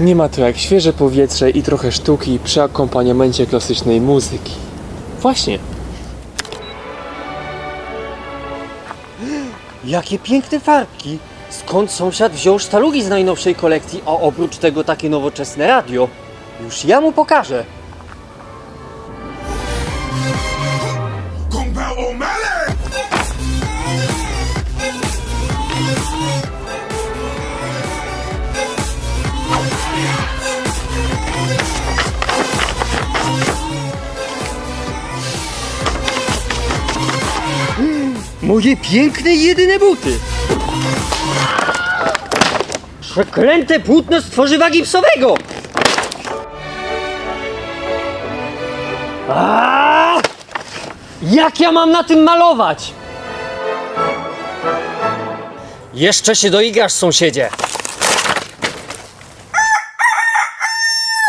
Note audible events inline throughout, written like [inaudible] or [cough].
Nie ma to jak świeże powietrze i trochę sztuki przy akompaniamencie klasycznej muzyki. Właśnie. Jakie piękne farbki! Skąd sąsiad wziął sztalugi z najnowszej kolekcji, a oprócz tego takie nowoczesne radio? Już ja mu pokażę. Moje piękne jedyne buty! Przeklęte płótno z tworzywa gipsowego! Aaaa! Jak ja mam na tym malować? Jeszcze się doigrasz, sąsiedzie!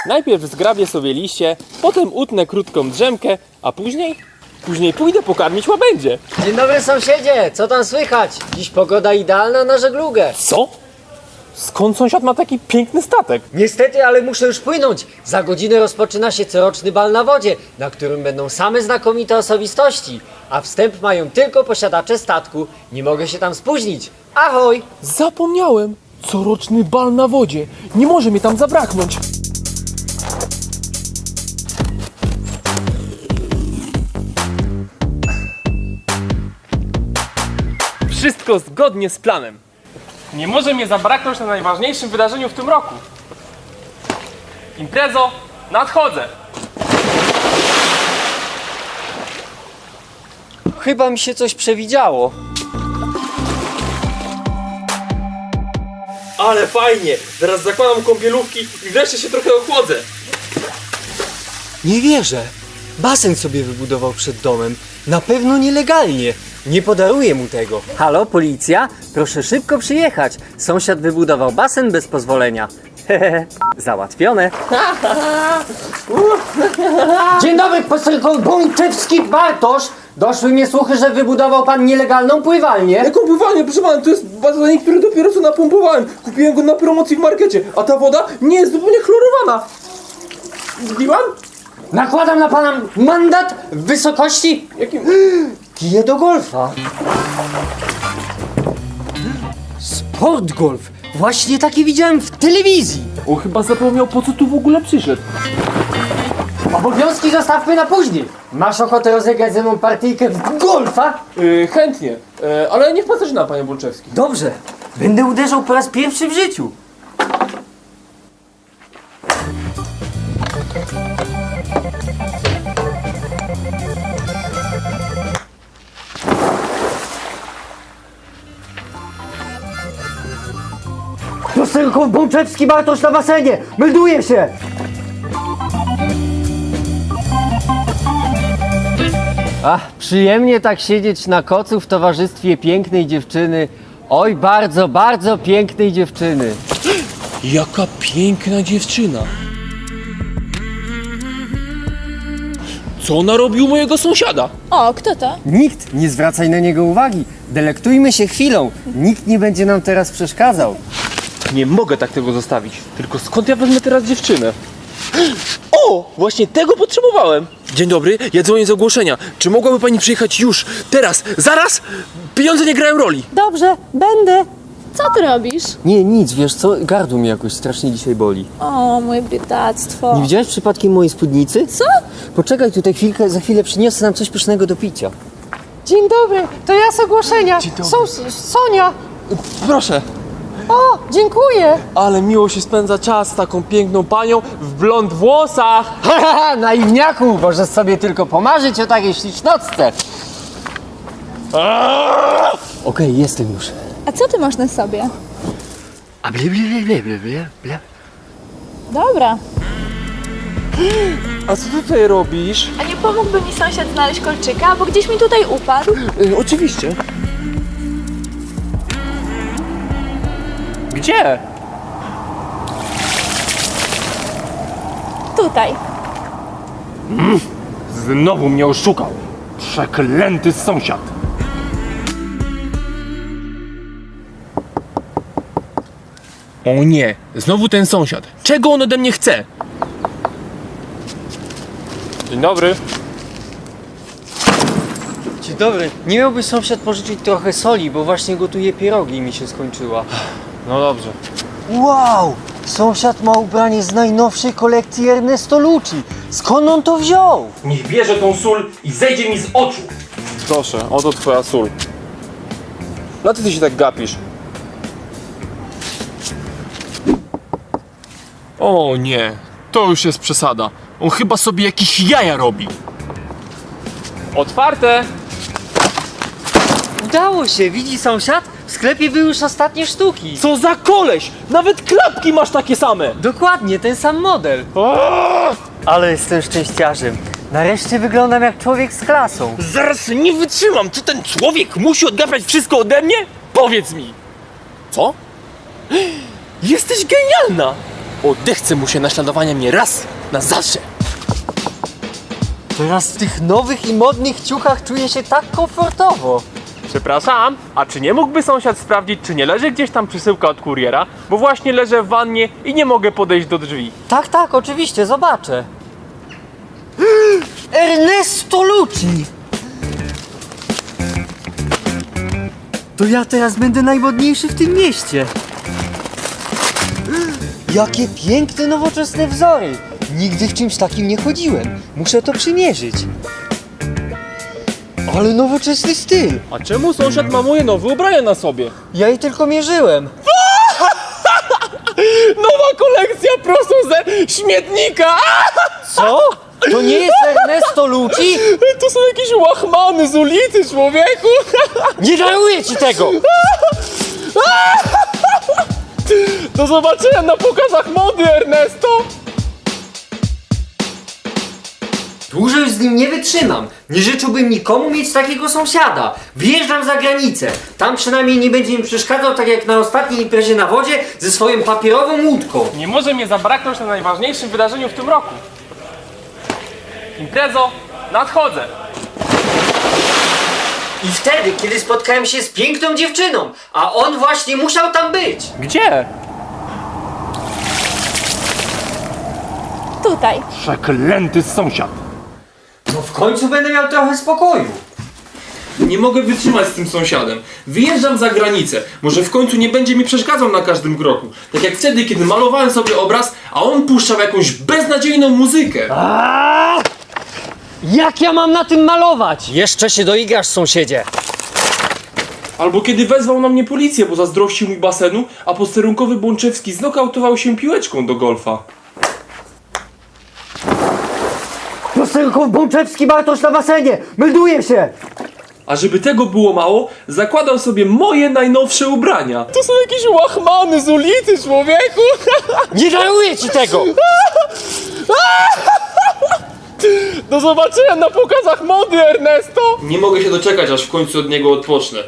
Najpierw zgrabię sobie liście, potem utnę krótką drzemkę, a później? Później pójdę pokarmić łabędzie. Dzień dobry, sąsiedzie! Co tam słychać? Dziś pogoda idealna na żeglugę. Co? Skąd sąsiad ma taki piękny statek? Niestety, ale muszę już płynąć. Za godzinę rozpoczyna się coroczny bal na wodzie, na którym będą same znakomite osobistości. A wstęp mają tylko posiadacze statku. Nie mogę się tam spóźnić. Ahoj! Zapomniałem! Coroczny bal na wodzie. Nie może mi tam zabraknąć. Wszystko zgodnie z planem. Nie może mnie zabraknąć na najważniejszym wydarzeniu w tym roku. Imprezo, nadchodzę! Chyba mi się coś przewidziało. Ale fajnie! Zaraz zakładam kąpielówki i wreszcie się trochę ochłodzę. Nie wierzę. Basen sobie wybudował przed domem. Na pewno nielegalnie. Nie podaruję mu tego. Halo, policja? Proszę szybko przyjechać. Sąsiad wybudował basen bez pozwolenia. Hehe, [laughs] załatwione. [laughs] Dzień dobry, poseł Bączewski Bartosz. Doszły mnie słuchy, że wybudował pan nielegalną pływalnię. Jaką pływalnię, proszę pana, to jest bazenik, który dopiero co napompowałem. Kupiłem go na promocji w markecie, a ta woda nie jest zupełnie chlorowana. Zbiłam? Nakładam na pana mandat w wysokości Jakim... [gasps] kije do golfa. Sport golf. Właśnie takie widziałem w telewizji. On chyba zapomniał po co tu w ogóle przyszedł. Obowiązki zostawmy na później. Masz ochotę rozegrać ze mną partyjkę w golfa? Yy, chętnie, yy, ale niech pan zaczyna, panie Bolczewski. Dobrze. Będę uderzał po raz pierwszy w życiu. Prosterko Bączewski Bartosz na basenie! Melduję się! Ach, przyjemnie tak siedzieć na kocu w towarzystwie pięknej dziewczyny. Oj, bardzo, bardzo pięknej dziewczyny. Jaka piękna dziewczyna. Co narobił mojego sąsiada? O, kto to? Nikt, nie zwracaj na niego uwagi. Delektujmy się chwilą. Nikt nie będzie nam teraz przeszkadzał. Nie mogę tak tego zostawić. Tylko skąd ja wezmę teraz dziewczynę? O! Właśnie tego potrzebowałem! Dzień dobry, ja dzwonię z ogłoszenia. Czy mogłaby pani przyjechać już, teraz, zaraz? Pieniądze nie grają roli. Dobrze, będę. Co ty robisz? Nie, nic, wiesz co? Gardło mnie jakoś strasznie dzisiaj boli. O, moje biedactwo. Nie widziałeś przypadkiem mojej spódnicy? Co? Poczekaj tutaj chwilkę, za chwilę przyniosę nam coś pysznego do picia. Dzień dobry, to ja z ogłoszenia. Są Sonia. Proszę. O, dziękuję. Ale miło się spędza czas z taką piękną panią w blond włosach. [laughs] Ha, ha, ha, naiwniaku, możesz sobie tylko pomarzyć o takiej ślicznotce. Okej, jestem już. A co ty masz na sobie? A ble, ble, ble, ble, ble, ble, ble. Dobra. A co ty tutaj robisz? A nie pomógłby mi sąsiad znaleźć kolczyka, bo gdzieś mi tutaj upadł? Y, oczywiście. Gdzie? Tutaj. Znowu mnie oszukał. Przeklęty sąsiad. O nie, znowu ten sąsiad. Czego on ode mnie chce? Dzień dobry. Dzień dobry. Nie miałby sąsiad pożyczyć trochę soli, bo właśnie gotuję pierogi i mi się skończyła. No dobrze. Wow! Sąsiad ma ubranie z najnowszej kolekcji Ernesto Lucci. Skąd on to wziął? Niech bierze tą sól i zejdzie mi z oczu. Proszę, oto twoja sól. Dlaczego ty się tak gapisz? O nie, to już jest przesada. On chyba sobie jakieś jaja robi. Otwarte! Udało się, widzi sąsiad? W sklepie były już ostatnie sztuki. Co za koleś! Nawet klapki masz takie same! Dokładnie, ten sam model. Ale jestem szczęściarzem. Nareszcie wyglądam jak człowiek z klasą. Zaraz nie wytrzymam! Czy ten człowiek musi odgapiać wszystko ode mnie? Powiedz mi! Co? [gasps] Jesteś genialna! Odechce mu się naśladowania mnie raz na zawsze! Teraz w tych nowych i modnych ciuchach czuję się tak komfortowo. Przepraszam, a czy nie mógłby sąsiad sprawdzić, czy nie leży gdzieś tam przesyłka od kuriera? Bo właśnie leżę w wannie i nie mogę podejść do drzwi. Tak, tak, oczywiście, zobaczę. [gasps] Ernesto Lucci! To ja teraz będę najmodniejszy w tym mieście. [gasps] Jakie piękne, nowoczesne wzory! Nigdy w czymś takim nie chodziłem. Muszę to przymierzyć. Ale nowoczesny styl! A czemu sąsiad ma moje nowe ubrania na sobie? Ja jej tylko mierzyłem. [laughs] Nowa kolekcja prosto ze śmietnika! [laughs] Co? To nie jest Ernesto Lucci? To są jakieś łachmany z ulicy, człowieku! [laughs] Nie daruję ci tego! Do zobaczenia na pokazach mody, Ernesto! Dłużej z nim nie wytrzymam. Nie życzyłbym nikomu mieć takiego sąsiada. Wyjeżdżam za granicę. Tam przynajmniej nie będzie mi przeszkadzał tak jak na ostatniej imprezie na wodzie ze swoją papierową łódką. Nie może mnie zabraknąć na najważniejszym wydarzeniu w tym roku. Imprezo, nadchodzę! I wtedy, kiedy spotkałem się z piękną dziewczyną, a on właśnie musiał tam być. Gdzie? Tutaj. Przeklęty sąsiad! No w końcu będę miał trochę spokoju. Nie mogę wytrzymać z tym sąsiadem. Wyjeżdżam za granicę. Może w końcu nie będzie mi przeszkadzał na każdym kroku. Tak jak wtedy, kiedy malowałem sobie obraz, a on puszczał jakąś beznadziejną muzykę. Jak ja mam na tym malować? Jeszcze się doigrasz, sąsiedzie. Albo kiedy wezwał na mnie policję, bo zazdrościł mi basenu, a posterunkowy Bączewski znokautował się piłeczką do golfa. Posterunkow Bączewski Bartosz na basenie! Melduję się! A żeby tego było mało, zakładał sobie moje najnowsze ubrania. To są jakieś łachmany z ulicy, człowieku! [laughs] Nie daruję ci tego! [laughs] Do zobaczenia na pokazach mody, Ernesto! Nie mogę się doczekać, aż w końcu od niego odpocznę.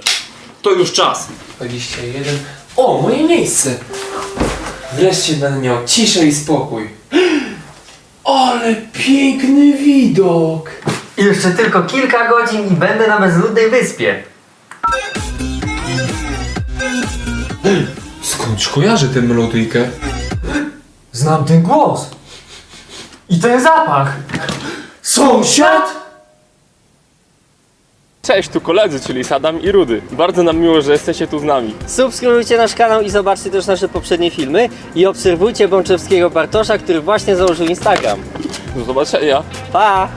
To już czas. 21. O, moje miejsce! Wreszcie będę miał ciszę i spokój. Ale piękny widok! Jeszcze tylko kilka godzin i będę na bezludnej wyspie. Skądś kojarzę tę melodyjkę? Znam ten głos. I ten zapach. Sąsiad? Cześć, tu koledzy, czyli Sadam i Rudy. Bardzo nam miło, że jesteście tu z nami. Subskrybujcie nasz kanał i zobaczcie też nasze poprzednie filmy. I obserwujcie Bączewskiego Bartosza, który właśnie założył Instagram. Do zobaczenia. Pa!